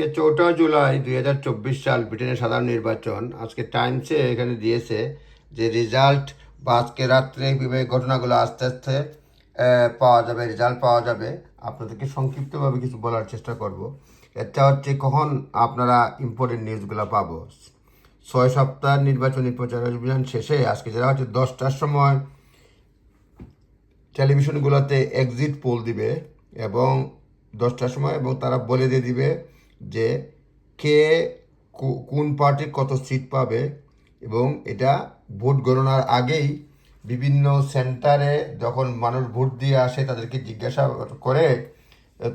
আজকে চৌঠা জুলাই দুই হাজার চব্বিশ সাল ব্রিটেনের সাধারণ নির্বাচন। আজকে টাইমসে এখানে দিয়েছে যে রেজাল্ট বা আজকে রাত্রে ঘটনাগুলো আস্তে আস্তে পাওয়া যাবে, রেজাল্ট পাওয়া যাবে। আপনাদেরকে সংক্ষিপ্তভাবে কিছু বলার চেষ্টা করব। এটা হচ্ছে কখন আপনারা ইম্পর্টেন্ট নিউজগুলো পাবো। ছয় সপ্তাহ নির্বাচনী প্রচার অভিযান শেষে আজকে যারা হচ্ছে দশটার সময় টেলিভিশনগুলোতে এক্সিট পোল দিবে এবং দশটার সময় এবং তারা বলে দিয়ে দিবে যে কে কোন পার্টি কত সিট পাবে এবং এটা ভোট গণনার আগেই বিভিন্ন সেন্টারে যখন মানুষ ভোট দিয়ে আসে তাদেরকে জিজ্ঞাসা করে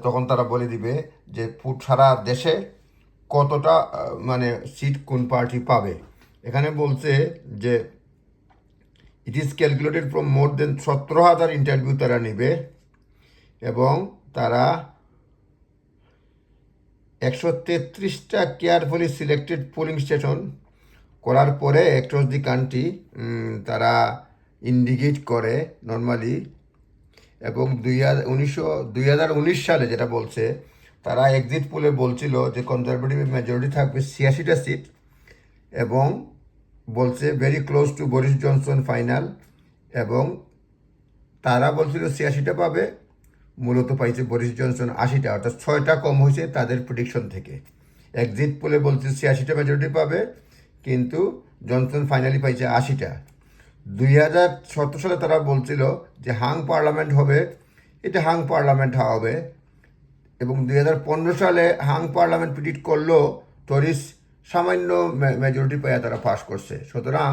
তখন তারা বলে দিবে যে সারা দেশে কতটা মানে সিট কোন পার্টি পাবে। এখানে বলছে যে it is calculated from more than সতেরো হাজার ইন্টারভিউ তারা নেবে এবং তারা একশো তেত্রিশটা কেয়ারফুলি সিলেক্টেড পোলিং স্টেশন করার পরে অ্যাক্রস দি কান্ট্রি তারা ইন্ডিকেট করে নর্মালি এবং দুই হাজার উনিশশো দুই হাজার উনিশ সালে যেটা বলছে, তারা এক্সিট পোলে বলছিল যে কনজারভেটিভ মেজরিটি থাকবে ছিয়াশিটা সিট এবং বলছে very close to Boris Johnson final এবং তারা বলছিল ছিয়াশিটা পাবে মূলত পাইছে বরিস জনসন আশিটা, অর্থাৎ ছয়টা কম হয়েছে তাদের প্রেডিকশন থেকে। এক্সিট পোলে বলছে ছিয়াশিটা মেজরিটি পাবে, কিন্তু জনসন ফাইনালি পাইছে আশিটা। দুই হাজার সতেরো সালে তারা বলছিল যে হাং পার্লামেন্ট হবে, এটা হাং পার্লামেন্ট হবে। এবং দুই হাজার পনেরো সালে হাং পার্লামেন্ট প্রিডিক্ট করলেও টরিস সামান্য মেজরিটি পেয়ে তারা পাস করছে। সুতরাং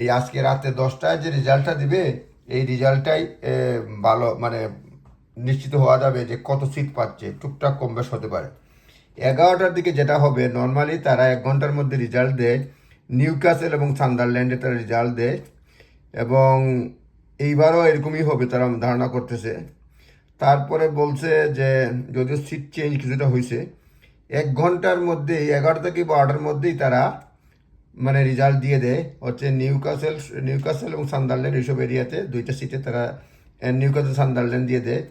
এই আজকে রাতে দশটায় যে রেজাল্টটা দিবে, এই রেজাল্টটাই ভালো মানে নিশ্চিত হওয়া যাবে যে কত সিট পাচ্ছে, টুকটাক কম বেশ হতে পারে। এগারোটার দিকে যেটা হবে নর্মালি তারা এক ঘণ্টার মধ্যে রেজাল্ট দেয়। নিউক্যাসেল এবং সান্দারল্যান্ডে তারা রেজাল্ট দেয় এবং এইবারও এরকমই হবে তারা ধারণা করতেছে। তারপরে বলছে যে, যদিও সিট চেঞ্জ কিছুটা হয়েছে এক ঘণ্টার মধ্যেই এগারো থেকে বারোটার মধ্যেই তারা মানে রেজাল্ট দিয়ে দেয়। হচ্ছে নিউকাসেল নিউকাসেল এবং সান্দারল্যান্ড এইসব এরিয়াতে দুইটা সিটে তারা নিউকাসেল সান্দারল্যান্ড দিয়ে দেয়।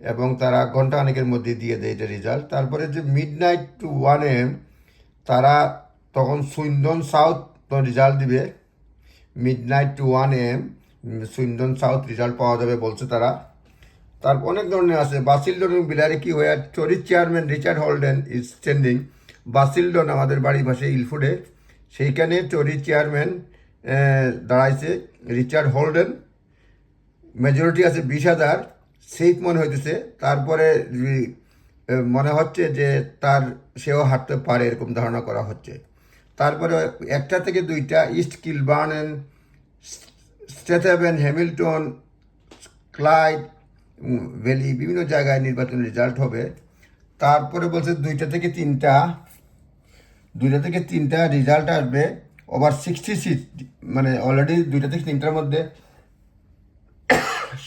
এবং তারা ঘণ্টা অনেকের মধ্যে দিয়ে দেয় এটা রেজাল্ট তারপরে যে midnight to one AM তারা তখন সুইন্দন সাউথ রেজাল্ট দিবে। Midnight to one AM Swindon South result পাওয়া যাবে বলছে তারা। তার অনেক ধরনের আছে। বাসিলডন এবং বিলারে কি হয়ে চরিত chairman Richard Holden is standing Basildon আমাদের বাড়ির পাশে ইলফুডে। সেইখানে চরিত চেয়ারম্যান দাঁড়াইছে। রিচার্ড হোল্ডেন মেজরিটি আছে বিশ হাজার। সেফ মনে হইতেছে, তারপরে মনে হচ্ছে যে তার, সেও হাঁটতে পারে এরকম ধারণা করা হচ্ছে। তারপরে একটা থেকে দুইটা, East Kilbride Strathaven, Hamilton Clyde Valley, বিভিন্ন জায়গায় নির্বাচন রেজাল্ট হবে। তারপরে বলছে দুইটা থেকে তিনটা, দুইটা থেকে তিনটা রেজাল্ট আসবে ওভার সিক্সটি সিট মানে অলরেডি দুইটা থেকে তিনটার মধ্যে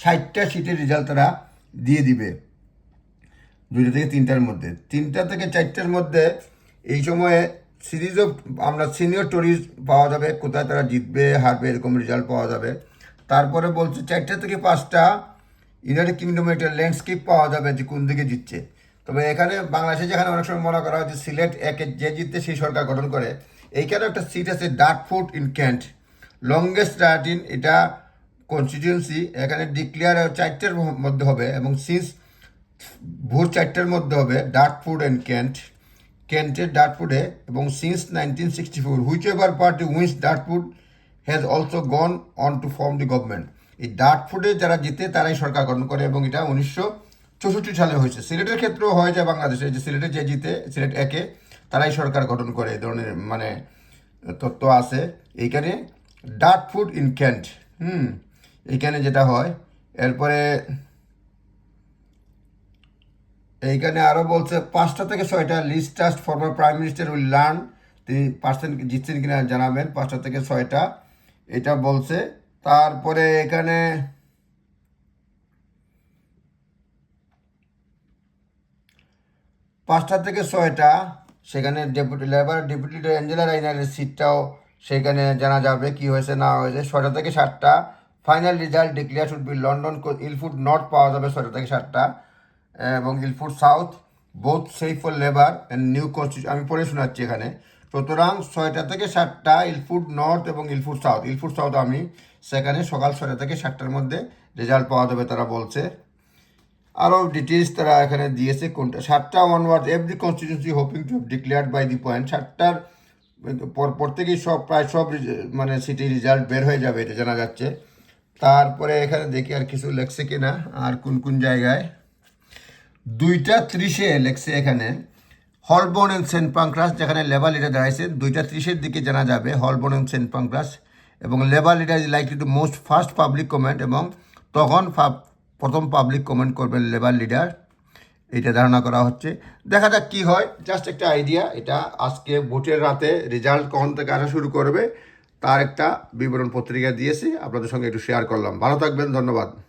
ষাটটা সিটের রেজাল্ট তারা দিয়ে দিবে। দুইটা থেকে তিনটার মধ্যে। তিনটা থেকে চারটার মধ্যে এই সময়ে সিরিজও আমরা সিনিয়র টরিজ পাওয়া যাবে, কোথায় তারা জিতবে, হারবে, এরকম রেজাল্ট পাওয়া যাবে। তারপরে বলছে চারটা থেকে পাঁচটা ইউনাইটেড কিংডমে একটা ল্যান্ডস্কেপ পাওয়া যাবে যে কোন দিকে জিতছে। তবে এখানে বাংলাদেশে যেখানে অনেক সময় মনে করা হয় সিলেট একে যে জিততে সেই সরকার গঠন করে। এইখানে একটা সিট আছে Dartford in Kent longest Dart in এটা কনস্টিটিউন্সি এখানে ডিক্লেয়ার চারটের মধ্যে হবে এবং সিন্স ভোর চারটের মধ্যে হবে ডার্টফুড অ্যান্ড কেন্ট কেন্টের ডার্টফুডে এবং since nineteen sixty four whichever party wins Dartford has also gone on to form the government এই ডার্টফুডে যারা জিতে, তারাই সরকার গঠন করে এবং এটা উনিশশো চৌষট্টি সালে হয়েছে। সিলেটের ক্ষেত্রেও হয়ে যায় বাংলাদেশে যে সিলেটে যে জিতে, সিলেট একে, তারাই সরকার গঠন করে। এই ধরনের মানে তত্ত্ব আছে। এইখানে ডার্টফুড ইন ক্যান্ট হুম এইখানে যেটা হয়, এরপরে এইখানে আরও বলছে, পাঁচটা থেকে ছয়টা Liz Truss former prime minister will learn তিনি পার্সেন্ট জিতছেন কিনা জানাবেন, পাঁচটা থেকে ছয়টা। এটা বলছে, তারপরে এখানে পাঁচটা থেকে ছয়টা, সেখানে ডেপুটি লেবার ডেপুটি অ্যাঞ্জেলা রাইনারের সিটটাও সেখানে জানা যাবে কি হয়েছে, না হয়েছে। ছয়টা থেকে সাতটা final result declare should be London Ilford North পাওয়া যাবে ছয়টা থেকে সাতটা। এবং Ilford South both safe for Labour and new constitution আমি পড়ে শোনাচ্ছি এখানে। সুতরাং ছয়টা থেকে সাতটা ইলফুড নর্থ এবং ইলফুড সাউথ ইলফুড সাউথ আমি সেখানে সকাল ছয়টা থেকে সাতটার মধ্যে রেজাল্ট পাওয়া যাবে তারা বলছে। আরও ডিটেলস তারা এখানে দিয়েছে কোনটা। সাতটা ward every constituency hoping to declared by the point সাতটার পর থেকেই সব প্রায় সব মানে সিটি রেজাল্ট বের হয়ে যাবে, এটা জানা যাচ্ছে। তারপরে এখানে দেখি আর কিছু লেখছে কিনা, আর কোন কোন জায়গায়। দুইটা ত্রিশে লেখছে এখানে হলবর্ন অ্যান্ড সেন্ট পাংক্রাস যেখানে লেবার লিডার দাঁড়াইছে, দুইটা ত্রিশের দিকে জানা যাবে হলবর্ন অ্যান্ড সেন্ট পাংক্রাস এবং Labour leader is likely to most first public comment এবং তখন প্রথম পাবলিক কমেন্ট করবেন লেবার লিডার এটা ধারণা করা হচ্ছে। দেখা যাক কী হয়। জাস্ট একটা আইডিয়া এটা আজকে ভোটের রাতে রেজাল্ট কখন থেকে আসা শুরু করবে তার একটা বিবরণ পত্রিকা দিয়েছি। আপনাদের সঙ্গে একটু শেয়ার করলাম। ভালো থাকবেন ধন্যবাদ।